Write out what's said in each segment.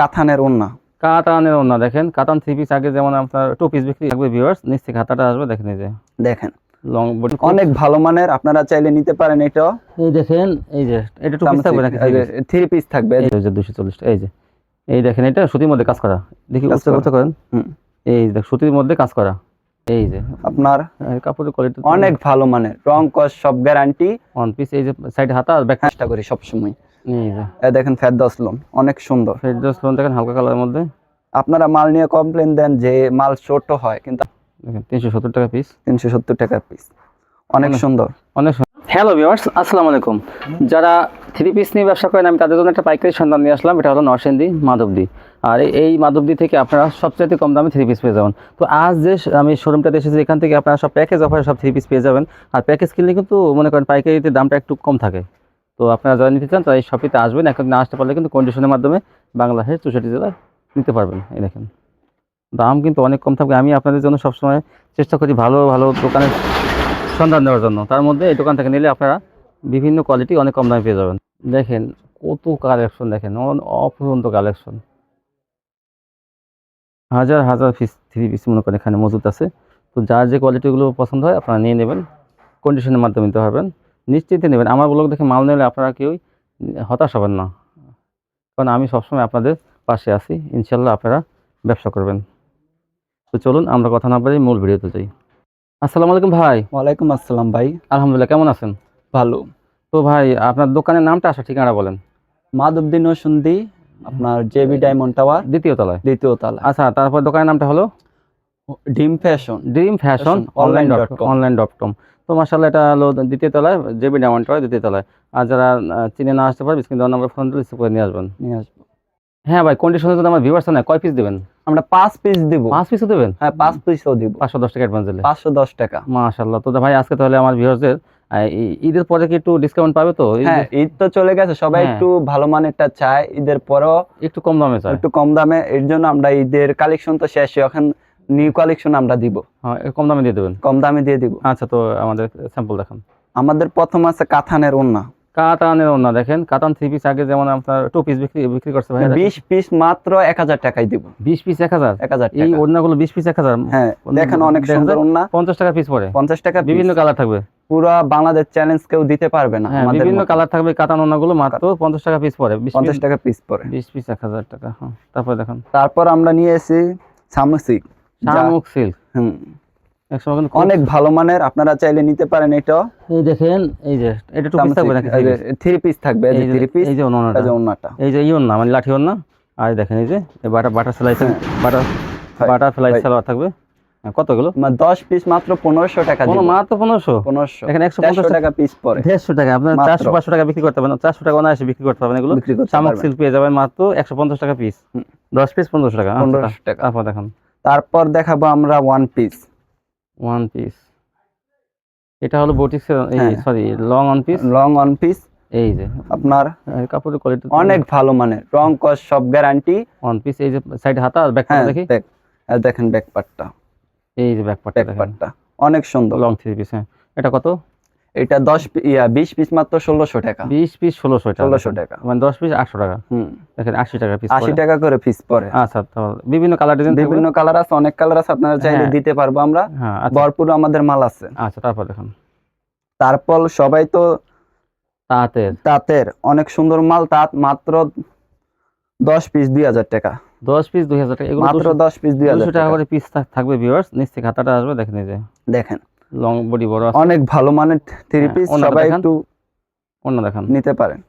কাথানের ওন্না। কাতানের ওনা দেখেন। কাতান থ্রি পিস আগে যেমন আপনার টু পিস বিক্রি থাকবে ভিউয়ার্স নিচ থেকে হাতাটা আসবে দেখেন এই যে। দেখেন। লং বডি অনেক ভালো মানের আপনারা চাইলে নিতে পারেন এটাও। এই দেখেন এই যে এটা টু পিস থাকবে নাকি থ্রি পিস থাকবে এই যে। দুশো চল্লিশটা এই যে। এই দেখেন এটা সুতির মধ্যে কাজ করা। দেখি উচ্চ করা। করেন। এই দেখ সুতির মধ্যে কাজ করা। এই যে। আপনার কাপড়ের কোয়ালিটি অনেক ভালো মানের। রং কস সব গ্যারান্টি ওয়ান পিস এই যে সাইডে হাতা আর ব্যাক চেষ্টা করি সবসময়। এই যে এই দেখেন ফেরদাস লোন অনেক সুন্দর। ফেরদৌস লোন দেখেন হালকা কালারের মধ্যে। আপনারা মাল নিয়ে কমপ্লেন দেন যে মাল ছোট হয় কিন্তু দেখেন তিনশো সত্তর টাকা পিস তিনশো সত্তর টাকার পিস অনেক অনেক- সুন্দর। অনেক হ্যালো ভিউয়ার্স আসসালামু আলাইকুম। যারা থ্রি পিস নিয়ে ব্যবসা করেন আমি তাদের জন্য একটা পাইকারি সন্ধান নিয়ে আসলাম এটা হলো নরসিংদী মাধবদী। আর এই- এই মাধবদী থেকে আপনারা সবচেয়ে কম দামে থ্রি পিস পেয়ে যাবেন। তো আজ যে আমি শোরুমটাতে এসেছি এখান থেকে আপনারা সব প্যাকেজ অফারে সব থ্রি পিস পেয়ে যাবেন। আর প্যাকেজ কিনলে কিন্তু মনে করেন পাইকারিতে দামটা একটু কম থাকে। তো আপনারা যারা নিতে চান তারা এই শপিতে আসবেন। এখন না আসতে পারলে কিন্তু কন্ডিশনের মাধ্যমে বাংলাদেশের চৌষট্টি জেলায় নিতে পারবেন। এই দেখেন। দাম কিন্তু অনেক কম থাকবে। আমি আপনাদের জন্য সবসময় চেষ্টা করি ভালো ভালো দোকানের সন্ধান দেওয়ার জন্য। তার মধ্যে এই দোকান থেকে নিলে আপনারা বিভিন্ন কোয়ালিটি অনেক কম দামে পেয়ে যাবেন। দেখেন, কত কালেকশন দেখেন। অফুরন্ত কালেকশন হাজার হাজার পিস থ্রি পিস মনে করেন এখানে মজুদ আছে। তো যার যে কোয়ালিটিগুলো পছন্দ হয় আপনারা নিয়ে নেবেন। কন্ডিশনের মাধ্যমে নিতে পারবেন। নিশ্চিন্তে নেবেন। আমার ব্লগ দেখে মাল নিলে আপনারা কেউই হতাশ হবেন না। কারণ আমি সবসময় আপনাদের পাশে আছি। ইনশাল্লাহ আপনারা ব্যবসা করবেন। তো চলুন আমরা কথা না বলে মূল ভিডিওতে যাই। আসসালামু আলাইকুম ভাই। ওয়ালাইকুম আসসালাম ভাই। আলহামদুলিল্লাহ কেমন আছেন? ভালো। তো ভাই আপনার দোকানের নামটা আসা ঠিকানা বলেন। মাধবদিন সন্ধি আপনার জেবি ডায়মন্ড টাওয়ার দ্বিতীয় তলায়। দ্বিতীয় তলায়। আচ্ছা তারপর দোকানের নামটা হলো? Dream fashion. Dream fashion online dot com. Online dot com. তো মাসাল্লাহ এটা হলো দ্বিতীয় তলায় জেবি ডায়মন্ড টাওয়ার দ্বিতীয় তলায়। আর যারা চিনে না আসতে পারবে স্ক্রিন দেওয়ার নাম্বার ফোন রিসিভ করে নিয়ে আসবেন। নিয়ে আসব। হ্যাঁ ভাই কন্ডিশনের জন্য আমার ভিউয়ার্স না কয় পিস দেবেন? আমরা পাঁচ পিস দিব। পাঁচ পিসও দেবেন? হ্যাঁ পাঁচ পিসও দিব। পাঁচশো দশ টাকা অ্যাডভান্স দিলে। পাঁচশো দশ টাকা। মাশাল্লাহ তো ভাই আজকে তাহলে আমার ভিউয়ার্সদের ঈদের পরে কি একটু ডিসকাউন্ট পাবে তো? ঈদ- হ্যাঁ ঈদ তো চলে গেছে সবাই হ্যাঁ। একটু ভালো মানেরটা চায়। ঈদের পরেও একটু কম দামে চায়। একটু কম দামে এর জন্য আমরা ঈদের কালেকশন তো শেষ এখন নিউ কালেকশন আমরা দিব। হ্যাঁ কম দামে দিয়ে দেবেন? কম দামে দিয়ে দিব। আচ্ছা তো আমাদের স্যাম্পল দেখান। আমাদের প্রথম আছে কাথানের ওন্না কাতানের ওনা দেখেন কাতান থ্রি পিস আগে যেমন আপনার টু পিস বিক্রি বিক্রি করছে ভাই বিশ পিস মাত্র এক হাজার টাকায় দিব। বিশ পিস এক হাজার? এক হাজার এই ওড়নাগুলো বিশ পিস এক হাজার? হ্যাঁ দেখেন অনেক সুন্দর? ওন্না পঞ্চাশ টাকা পিস পড়ে। পঞ্চাশ টাকা বিভিন্ন কালার থাকবে। পুরো বাংলাদেশ চ্যালেঞ্জ কেউ দিতে পারবে না হ্যাঁ আমাদের বিভিন্ন কালার থাকবে কাতান ওনাগুলো মাত্র পঞ্চাশ টাকা পিস পড়ে। পঞ্চাশ টাকা পিস পরে বিশ পিস এক হাজার টাকা হ্যাঁ তারপর দেখেন। তারপর আমরা নিয়ে এসেছি সামসিক। যা- শামুক সিল্ক। হুম, অনেক ভালো মানের আপনারা চাইলে নিতে পারেন এটাও। এই দেখেন এই যে এটা টু পিস থাকবে নাকি থ্রি পিস থাকবে এই যে থ্রি পিস এই যে ওনাটা এই যে ইয়ন না মানে লাঠি ওনা আর দেখেন এই যে বাটার বাটার সেলাই বাটার ফ্লাই হয়। সালোয়ার থাকবে। হ্যাঁ, কতগুলো? দশ পিস মাত্র পনেরোশো টাকা মাত্র পনেরোশো? পনেরোশো। এখানে একশো পঞ্চাশ টাকা পিস পরে দেড়শো টাকা আপনার চারশো পাঁচশো টাকা বিক্রি করতে পারবেন। চারশো টাকা অনায়াসে বিক্রি করতে পারবেন এগুলো। পারবেন। সিল্ক পেয়ে যাবেন মাত্র একশো পঞ্চাশ টাকা পিস দশ পিস পনেরোশো টাকা। আচ্ছা, পনেরোশো টাকা। দেখুন। তারপর দেখাবো আমরা ওয়ান পিস ওয়ান পিস এটা হলো হ্যাঁ। Sorry long one piece long one piece এই যে আপনার কাপড়ের কোয়ালিটি অনেক ভালো মানে রং কস সব গ্যারান্টি ওয়ান পিস এই যে সাইড হাতা আর ব্যাক হ্যাঁ দেখি? দেখেন ব্যাক পার্টটা এই যে ব্যাক পার্টটা ব্যাক পার্টটা অনেক সুন্দর। লং থ্রি পিস হ্যাঁ। এটা কত? এটা দশ ইয়া বিশ পিস মাত্র ষোলোশো টাকা। বিশ পিস ষোলোশো টাকা। ষোলোশো। টাকা। মানে দশ পিস আটশো টাকা। হুম। দেখেন আশি টাকা পিস আশি টাকা করে পিস পরে। আচ্ছা তাহলে বিভিন্ন কালার ডিজাইন বিভিন্ন কালার আছে অনেক কালার আছে আপনারা চাইলে হ্যাঁ। দিতে পারব আমরা। হ্যাঁ আচ্ছা। ভরপুর আমাদের মাল আছে। আচ্ছা তারপর দেখুন। তারপর সবাই তো তাঁতের। তাঁতের। অনেক সুন্দর মাল তাঁত মাত্র দশ পিস দুই হাজার টাকা। দশ পিস দুই হাজার টাকা। এগুলো মাত্র দুশো- পিস দুই হাজার টাকা টাকা। করে পিস থাকবে ভিউয়ার্স নিচ থেকে হাতাটা আসবে দেখেন এই যে। দেখেন। লং বডি বড় আছে। অনেক ভালো মানের থ্রি হ্যাঁ, পিস সবাই একটু অন্য দেখেন। নিতে পারেন।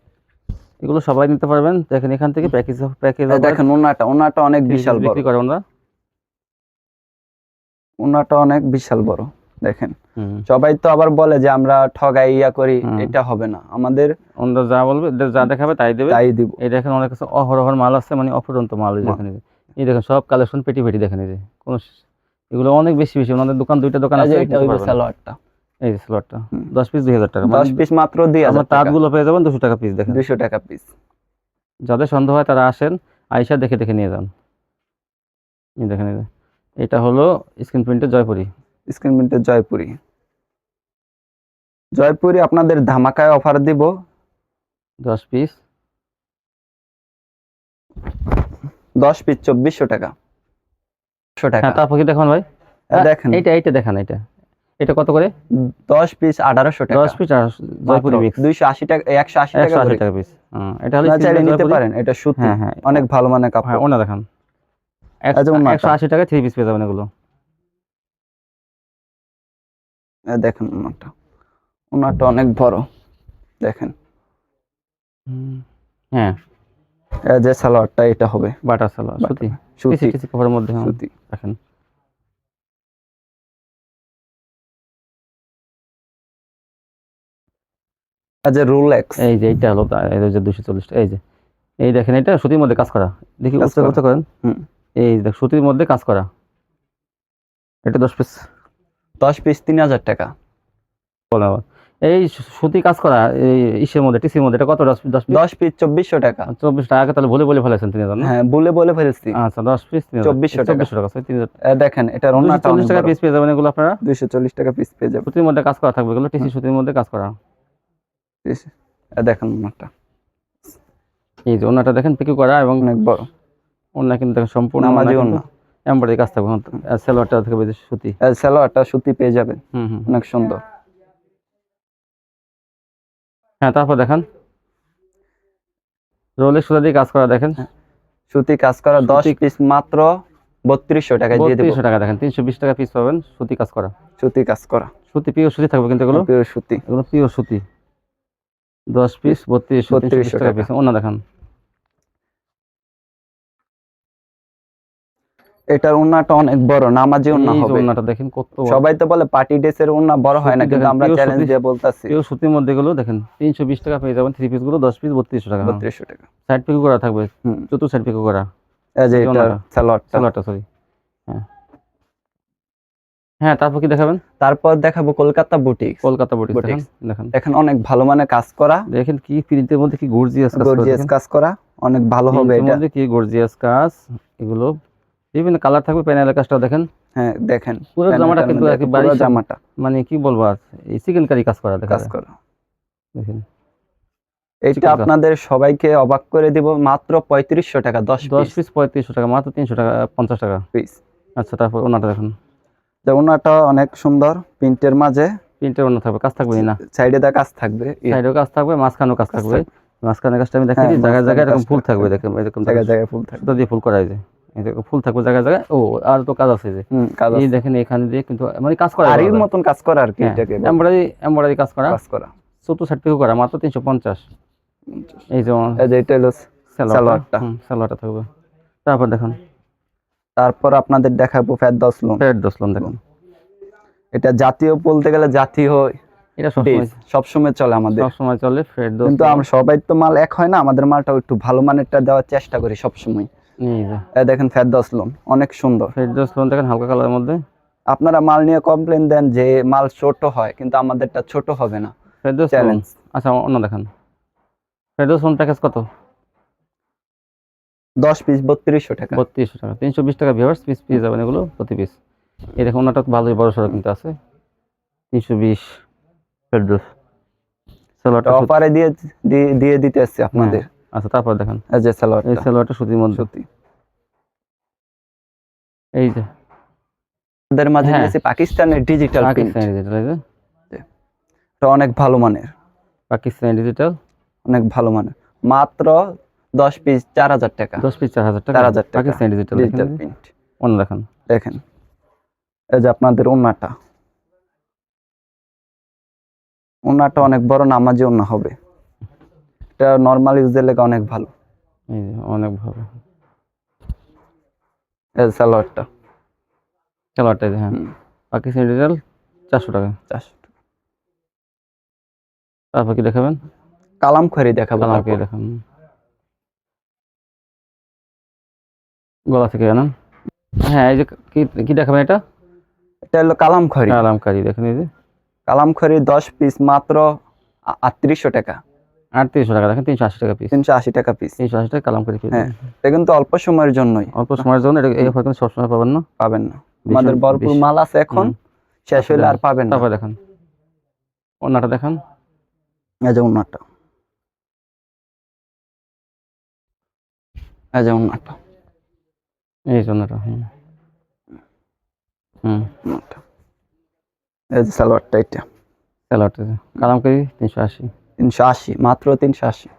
এগুলো সবাই নিতে পারবেন। দেখেন এখান থেকে প্যাকেজ প্যাকেজ দেখেন ওনাটা ওনাটা অনেক বিশাল বড়। বিক্রি করে আমরা ওনাটা অনেক বিশাল বড় দেখেন। সবাই তো আবার বলে যে আমরা ঠগাই ইয়া করি এটা হবে না। আমাদের ওনারা যা বলবে যা দেখাবে তাই দেবে। তাই দিব। এই দেখেন অনেক কিছু অহরহর মাল আছে মানে অফুরন্ত মাল এই। দেখেন এই দেখেন সব কালেকশন পেটি পেটি দেখেন এই যে। কোনো এগুলো অনেক বেশি বেশি। ওনাদের দোকান দুইটা দোকান আছে এটা হইবে সালোয়ারটা। এই যে হুম। দশ পিস দুই হাজার টাকা। দশ পিস মাত্র দুই আপনার হাজার টাকা। তাঁতগুলো পেয়ে যাবেন দুশো টাকা পিস দেখেন। দুশো টাকা পিস যাদের সন্দেহ হয় তারা আসেন আইসা দেখে দেখে নিয়ে যান। এই দেখেন এটা হলো স্ক্রিন প্রিন্টের জয়পুরি। স্ক্রিন প্রিন্টের জয়পুরি। জয়পুরি আপনাদের ধামাকায় অফার দিব। দশ পিস। দশ পিস চব্বিশশো টাকা। একশো টাকা। হ্যাঁ তারপর কি দেখুন ভাই? দেখেন। এইটা এইটা দেখান এটা এটা কত করে? দশ পিস আঠারোশো টাকা। দশ পিস জয়পুরি মিক্স দুইশো আশি টাকা একশো আশি টাকা আশি টাকা পিস এটা হলো চাইলে নিতে পারেন এটা সুতি। হ্যাঁ হ্যাঁ। অনেক ভালো মানের কাপড়। হ্যাঁ ওনা দেখান। একশো আশি টাকা থ্রি পিস পেয়ে যাবেন এগুলো। দেখেন ওনাটা। ওনাটা অনেক বড়। দেখেন। হ্যাঁ। যে সালোয়ারটা এটা হবে। Butter salwar butter. সুতি কাপড়ের মধ্যে হ্যাঁ, সুতি রোলেক্স এই যে এইটা হলো এই যে দুশো চল্লিশ এই যে। এই দেখেন এটা সুতির মধ্যে কাজ করা। দেখি কাজ উচ্চ করেন। এই দেখ সুতির মধ্যে কাজ করা। এটা দশ পিস দশ পিস তিন হাজার টাকা। আবার। এই সুতি কাজ করা এই ইসের মধ্যে টিসির মধ্যে এটা কত? দশ দশ পিস দশ পিস চব্বিশশো টাকা। চব্বিশ টাকা। তাহলে বলে বলে ফেলেছেন তিন? হ্যাঁ বলে বলে ফেলছি। আচ্ছা দশ পিস তিন 2400 টাকা। চব্বিশশো টাকা দেখেন এটা চল্লিশ টাকা পিস পেয়ে যাবেন এগুলো আপনারা? দুইশো চল্লিশ টাকা পিস পেয়ে যাবে সুতির মধ্যে কাজ করা থাকবে এগুলো টিসি সুতির মধ্যে কাজ করা। দেখেন ওনাটা এই যে ওনাটা দেখেন পিকু করা এবং অনেক বড়। ওনা কিন্তু দেখেন সম্পূর্ণ নামাজি ওড়না। এমব্রয়ডারি কাজ থাকবে। আর সালোয়ারটা থেকে সুতি। সালোয়ারটা সুতি পেয়ে যাবেন। হুম হুম। অনেক সুন্দর। হ্যাঁ তারপর দেখেন। রোলে সুতা দিয়ে কাজ করা দেখেন। সুতি কাজ করা দশ পিস মাত্র বত্রিশশো টাকা দিয়ে দেবো। টাকা দেখেন তিনশো বিশ টাকা পিস পাবেন সুতি কাজ করা। সুতি কাজ করা। সুতি পিওর সুতি থাকবে কিন্তু এগুলো? পিওর সুতি। এগুলো পিওর সুতি। দশ পিস বত্রিশ বত্রিশ টাকা টাকা। পিস অন্য দেখান। এটার ওন্নাটা অনেক বড় নামাজি ওন্না হবে। ওড়নাটা দেখেন কত বড়। সবাই তো বলে পার্টি ড্রেসের ওন্না বড় হয় না কিন্তু আমরা চ্যালেঞ্জ দিয়ে বলতাছি। পিওর সুতির মধ্যে গুলো দেখেন তিনশো বিশ টাকা পেয়ে যাবেন থ্রি পিসগুলো দশ পিস বত্রিশশো টাকা। বত্রিশশো টাকা। সাইড পিকো করা থাকবে হুম। চতুর্থ সাইড পিকো করা। এই যে এটা। সালোয়ারটা। সালোয়ারটা সরি হ্যাঁ। হ্যাঁ তারপর কি দেখাবেন? তারপর দেখাবো কলকাতা বুটিক কলকাতা বুটিক দেখেন দেখেন। অনেক ভালো মানে কাজ করা। দেখেন কি প্রিন্টের মধ্যে কি গর্জিয়াস কাজ করা গর্জিয়াস কাজ করা অনেক ভালো হবে এটা। মধ্যে কি গর্জিয়াস কাজ এগুলো বিভিন্ন কালার থাকবে প্যানেলের কাজটা দেখেন। হ্যাঁ দেখেন। পুরো জামাটা কিন্তু মধ্যে একেবারে জামাটা। মানে কি বলব আর এই চিকেন কারি কাজ করা কাজ করা। দেখেন। এইটা আপনাদের সবাইকে অবাক করে দিব মাত্র পঁয়ত্রিশশো টাকা দশ দশ পিস পঁয়ত্রিশশো টাকা মাত্র তিনশো টাকা পঞ্চাশ টাকা। পিস আচ্ছা তারপর ওনাটা দেখুন। ওনাটা অনেক সুন্দর প্রিন্টের মাঝে। প্রিন্টের ওনা থাকবে কাজ থাকবে না। সাইডে দা কাজ থাকবে ই- সাইডেও কাজ থাকবে মাঝখানেও কাজ থাকবে। মাঝখানে কাজটা আমি দেখাই হ্যাঁ, জায়গায় জায়গায় এরকম ফুল থাকবে। দেখেন এরকম জায়গায় জায়গায় ফুল থাকবে। দিয়ে ফুল করা যায় ফুল থাকবে জায়গায় জায়গায়। ও আর তো কাজ আছে যে। কাজ এই দেখেন এখানে দিয়ে কিন্তু মানে কাজ করা আরির মতন কাজ করা আর কি এটাকে এমব্রয়ডারি এমব্রয়ডারি কাজ করা। কাজ করা। চতুর্থ সাইড থেকে করা মাত্র তিনশো পঞ্চাশ। এই যে এই যে এটা হলো সালোয়ারটা। সালোয়ারটা। থাকবে। তারপর দেখুন। তারপর আপনাদের দেখাবো ফেরদৌস লোন। ফেরত দোসলাম দেখুন। এটা জাতীয় বলতে গেলে জাতীয় এটা সবসময় চলে আমাদের। সবসময় চলে দোস কিন্তু আমরা সবাই তো মাল এক হয় না আমাদের মালটা একটু ভালো মানেরটা দেওয়ার চেষ্টা করি সবসময়। দেখেন ফেরদৌস লোন অনেক সুন্দর। ফেরত দোসলাম দেখেন হালকা কালারের মধ্যে। আপনারা মাল নিয়ে কমপ্লেন দেন যে মাল ছোট হয় কিন্তু আমাদেরটা ছোট হবে না। ফেরত দোসলাম চ্যালেঞ্জ আচ্ছা অন্য দেখেন। ফেরত দোসলাম প্যাকেজ কত? দশ পিস বত্রিশশো টাকা। বত্রিশশো টাকা। তিনশো বিশ টাকা ভিউয়ার্স পিস পেয়ে যাবেন এগুলো প্রতি পিস দেখুন ওনাটা ভালোই বড় সড়ো কিন্তু আছে। তিনশো বিশ ফেরদোস। অফারে দিয়ে দিয়ে- দিয়ে দিতে এসছি আপনাদের। আচ্ছা তারপর দেখেন। এই যে এই সালোয়ারটা সুতির মধ্যে। সত্যি এই যে। আমাদের মাঝে হ্যাঁ। নিয়েছি পাকিস্তানের ডিজিটাল প্রিন্ট পাকিস্তানি ডিজিটাল এই যে। অনেক ভালো মানের। পাকিস্তানি ডিজিটাল অনেক ভালো মানের। মাত্র দশ পিস চার হাজার টাকা। দশ পিস চার হাজার টাকা? চার হাজার টাকা। পাকিস্তানি ডিজিটাল ডিজিটাল প্রিন্ট অন্য দেখেন। দেখেন। এই যে আপনাদের ওন্নাটা। ওন্নাটা অনেক বড় নামাজি ওন্না হবে। এটা নর্মাল ইউজের লেগে অনেক ভালো। অনেক ভালো। এই যে, হ্যাঁ। পাকিস্তানি ডিজিটাল চারশো টাকা। চারশো টাকা। তারপর কি দেখাবেন? কালাম খড়ি দেখাবো কালার কি তারপর। দেখান গলা থেকে আনান। হ্যাঁ এই যে কি কি দেখাবেন এটা? এটা হলো কালাম খড়ি আলামকারি দেখেন এই যে। কালাম খড়ি দশ পিস মাত্র আটত্রিশশো টাকা। আটত্রিশশো টাকা দেখেন তিনশো আশি টাকা পিস তিনশো আশি টাকা পিস তিনশো আশি টাকা কালামকারি পিস হ্যাঁ এটা কিন্তু অল্প সময়ের জন্যই। অল্প সময়ের জন্য এটা এই কিন্তু সবসময় পাবেন না। পাবেন না। আমাদের ভরপুর মাল আছে এখন শেষ হলে আর পাবেন না। দেখেন। অন্যটা দেখেন। এই যে ওন্নাটা এই যে ওন্নাটা এই জন্যটা হুম। হুম। ওনাটা। এই যে সালোয়ারটা এটা স্যালাড কালামকারি তিনশো আশি। তিনশো আশি মাত্র তিনশো আশি।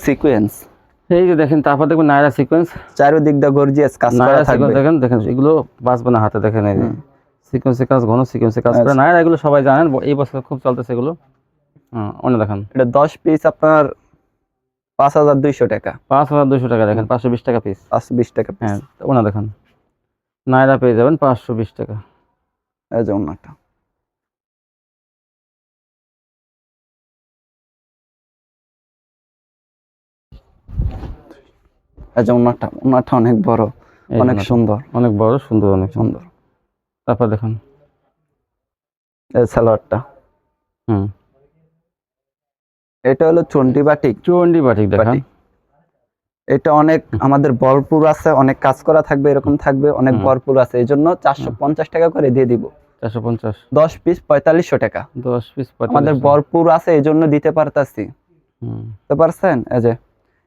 সিকোয়েন্স এই যে দেখেন তারপর দেখবেন নায়রা সিকোয়েন্স চারিদিক দিয়ে গর্জিয়াস কাজ করা থাকবে। দেখেন দেখেন এগুলো বাঁচবে না হাতে দেখেন এই যে। হুম। সিকোয়েন্সের কাজ ঘন সিকোয়েন্সের কাজ করে। আচ্ছা। নায়রা এগুলো সবাই জানেন এই বছর খুব চলতেছে এগুলো। অন্য দেখেন। এটা দশ পিস আপনার পাঁচ হাজার দুইশো টাকা। পাঁচ হাজার দুশো টাকা দেখেন পাঁচশো বিশ টাকা পিস পাঁচশো বিশ টাকা হ্যাঁ ওনা দেখেন। নায়রা পেয়ে যাবেন পাঁচশো বিশ টাকা। এই যে ওনাটা এই যে ওনাটা ওনাটা অনেক বড় অনেক সুন্দর। অনেক বড় সুন্দর অনেক সুন্দর। তারপর দেখেন। এই সালোয়ারটা। হুম। এটা হলো চন্ডি বাটিক। চন্ডি বাটিক দেখেন। এটা অনেক আমাদের ভরপুর আছে অনেক কাজ করা থাকবে এরকম থাকবে অনেক। ভরপুর আছে। এই জন্য চারশো পঞ্চাশ টাকা করে দিয়ে দিব। চারশো পঞ্চাশ। দশ পিস পঁয়তাল্লিশশো টাকা। দশ পিস আমাদের ভরপুর আছে এই জন্য দিতে পারতাছি। বুঝতে পারছেন? এই যে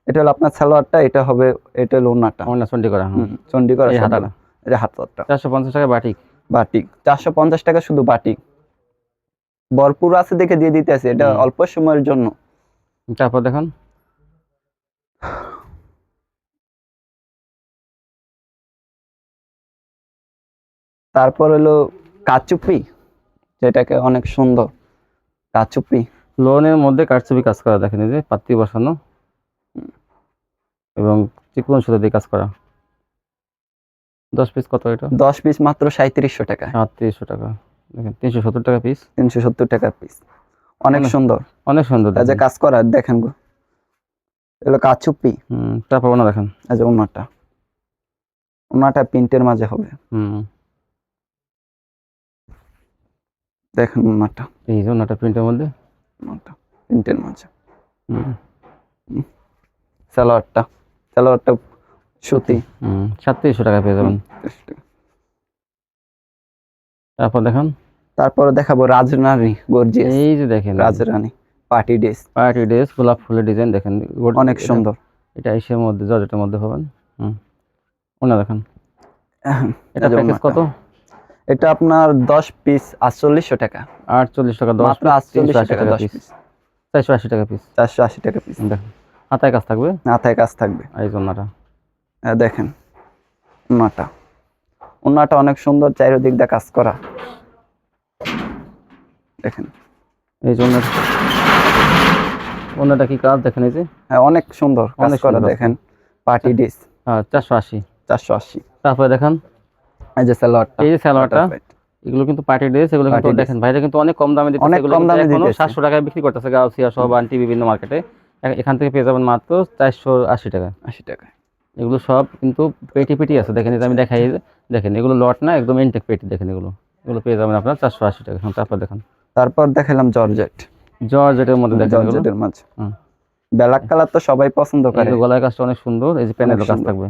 এটা হলো আপনার সালোয়ারটা এটা হবে এটা হলো ওনাটা অন্য চন্ডি করা হুম। হুম, চণ্ডীগড় এই হাতাটা। এই হাতাটা। চারশো পঞ্চাশ টাকা বাটিক। বাটিক। চারশো পঞ্চাশ টাকা শুধু বাটিক। ভরপুর আছে দেখে দিয়ে দিতে আছে এটা অল্প সময়ের জন্য। তারপর দেখেন। তারপর হলো কাচুপি যেটাকে অনেক সুন্দর। কাচুপি। লোনের মধ্যে কারচুপি কাজ করা দেখেন এই যে পাত্তি বসানো। এবং চিকন সুতো দিয়ে কাজ করা। দশ পিস কত এটা? দশ পিস মাত্র সাঁত্রিশশো টাকা। সাতত্রিশশো টাকা। দেখেন তিনশো সত্তর টাকা পিস তিনশো সত্তর টাকার পিস অনেক সুন্দর। অনেক সুন্দর যে কাজ করা দেখেন গো। এগুলো কাচুপি। হুম, তারপর ওনা দেখেন। যে ওনাটা। ওনাটা প্রিন্টের মাঝে হবে। হুম। দেখেন ওনাটা এই যে ওনাটা প্রিন্টের মধ্যে? ওনাটা প্রিন্টের মাঝে সালোয়ারটা সালোয়ারটা সুতি। হুম সাতত্রিশশো টাকা পেয়ে যাবেন। তারপর দেখেন। তারপরে দেখাবো রাজরানী গর্জিয়াস। এই যে দেখেন। Rajrani party dress. Party dress গোলাপ ফুলের ডিজাইন দেখেন। অনেক সুন্দর। এটা এসের মধ্যে জর্জেটের মধ্যে হবেন হুম। ওনা দেখেন। এটা প্যাকেজ কত? এটা আপনার দশ পিস আটচল্লিশশো টাকা। আটচল্লিশ টাকা দশ মাত্র piece, আটচল্লিশ 380 টাকা টাকা দশ পিস পিস চারশো আশি টাকা পিস চারশো আশি টাকা পিস দেখেন হাতায় কাজ থাকবে? মাথায় কাজ থাকবে। এই জন্যটা হ্যাঁ, দেখেন। ওনাটা। ওনাটা অনেক সুন্দর চারিদিক দিয়ে কাজ করা। দেখেন। এই জন্য ওনাটা। কি কাজ দেখেন এই যে? হ্যাঁ অনেক সুন্দর কাজ অনেক করা দেখেন। পার্টি ডিস হ্যাঁ চারশো আশি। চারশো আশি। তারপরে দেখেন। এই যে সালোয়ারটা এই যে স্যালোয়ারটা এগুলো কিন্তু পার্টি ড্রেস এগুলো কিন্তু দেখেন ভাইরা কিন্তু অনেক কম দামে দিতেছে অনেক কম দামে এখনও দিতেছে। সাতশো টাকায় বিক্রি করতেছে গাউসিয়া সহ বান্টি বিভিন্ন মার্কেটে এখান থেকে পেয়ে যাবেন মাত্র চারশো আশি টাকা। আশি টাকা। এগুলো সব কিন্তু পেটি পেটি আছে দেখেন আমি দেখাই দেখেন এগুলো লট না একদম ইনটেক পেটি দেখেন এগুলো। এগুলো পেয়ে যাবেন আপনার চারশো আশি টাকা। তারপর দেখেন। তারপর দেখালাম জর্জেট। জর্জেটের মধ্যে দেখেন জর্জেটের মাঝে। হুম। ব্ল্যাক কালার তো সবাই পছন্দ করে। এগুলো গলার কাজটা অনেক সুন্দর এই যে প্যানেলের কাজ। থাকবে।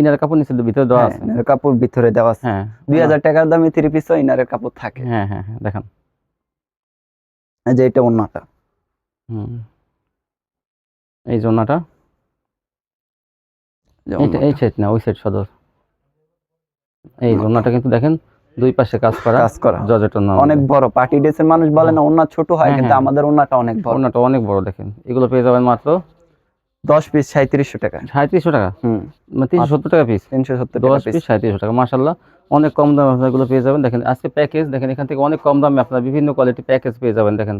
ইনার কাপড় নিচে ভিতরে দেওয়া হ্যাঁ, আছে। ইনারের কাপড় ভিতরে দেওয়া আছে। হ্যাঁ দুই হাজার টাকার দামে থ্রি পিসও ইনারের কাপড় থাকে। হ্যাঁ হ্যাঁ হ্যাঁ দেখেন। এই যে এটা অন্যটা হুম। এই জন্যটা এইটা এই সেট না ওই সেট সদর। এই জন্যটা কিন্তু দেখেন দুই পাশে কাজ করা কাজ করা। জর্জেটের নাম। অনেক বড় পার্টি ড্রেসের মানুষ বলে না ওনা ছোট হয় হ্যাঁ, কিন্তু হ্যাঁ। আমাদের ওনাটা অনেক বড়। ওনাটা অনেক বড় দেখেন। এগুলো পেয়ে যাবেন মাত্র দশ পিস সাঁত্রিশশো টাকা। সাঁত্রিশশো টাকা? হুম। মানে তিনশো সত্তর টাকা পিস তিনশো সত্তর টাকা দশ পিস পিস সাঁত্রিশশো টাকা মাসাল্লাহ অনেক কম দামে আপনারা এগুলো পেয়ে যাবেন। দেখেন আজকে প্যাকেজ দেখেন এখান থেকে অনেক কম দামে আপনারা বিভিন্ন কোয়ালিটি প্যাকেজ পেয়ে যাবেন দেখেন।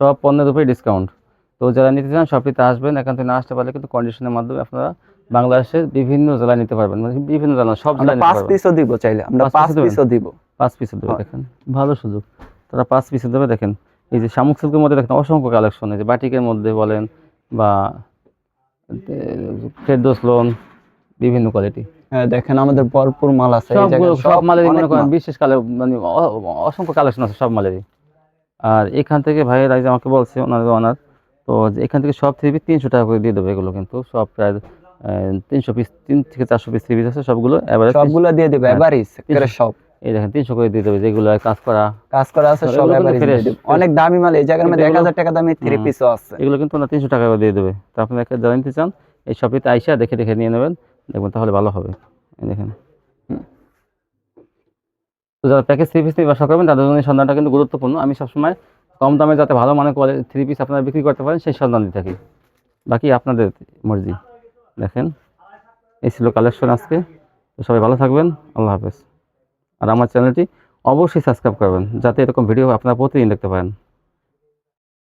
সব পণ্যের উপরে ডিসকাউন্ট তো যারা নিতে চান সবটিতে আসবেন এখান থেকে না আসতে পারলে কিন্তু কন্ডিশনের মাধ্যমে আপনারা বাংলাদেশের বিভিন্ন জেলায় নিতে পারবেন মানে বিভিন্ন জেলা সব জেলায় পাঁচ পিসও দিব চাইলে আমরা পাঁচ? পিসও দিব। পাঁচ পিসে দেবে দেখেন ভালো সুযোগ। তারা পাঁচ পিসে দেবে দেখেন এই যে শামুক সিল্কের মধ্যে দেখেন অসংখ্য কালেকশন এই যে বাটিকের মধ্যে বলেন বা ফেরদোস লোন বিভিন্ন কোয়ালিটি হ্যাঁ দেখেন আমাদের ভরপুর মাল আছে সব মালেরই মনে করেন বিশেষ কালে মানে অসংখ্য কালেকশন আছে সব মালেরই। আর এখান থেকে ভাইয়ের আজ আমাকে বলছে ওনাদের ওনার তো এখান থেকে সব থ্রি পিস তিনশো টাকা করে দিয়ে দেবে এগুলো কিন্তু সব প্রায় তিনশো পিস তিন থেকে চারশো পিস থ্রি পিস আছে সবগুলো সবগুলো দিয়ে দিবে হ্যাঁ। এভারেজ সব। এই দেখেন তিনশো করে দিয়ে দেবে যেগুলো কাজ করা। কাজ করা আছে সব এভারেজ। অনেক দামি মাল এই জায়গার মধ্যে এক হাজার টাকা দামি থ্রি পিসও আছে। এগুলো কিন্তু ওনার তিনশো টাকা করে দিয়ে দেবে। তো আপনারা একটা চান এই শপিতে আইসা দেখে দেখে নিয়ে নেবেন দেখবেন তাহলে ভালো হবে। এই দেখেন। তো যারা প্যাকেজ থ্রি পিস নিয়ে ব্যবসা করবেন তাদের জন্য সন্ধানটা কিন্তু গুরুত্বপূর্ণ। আমি সবসময় কম দামে যাতে ভালো মানে থ্রি পিস আপনারা বিক্রি করতে পারেন সেই সন্ধান দিয়ে থাকি। বাকি আপনাদের মর্জি। দেখেন, এই ছিল কালেকশন আজকে। তো সবাই ভালো থাকবেন, আল্লাহ হাফেজ। আর আমার চ্যানেলটি অবশ্যই সাবস্ক্রাইব করবেন, যাতে এরকম ভিডিও আপনারা প্রতিদিন দেখতে পারেন।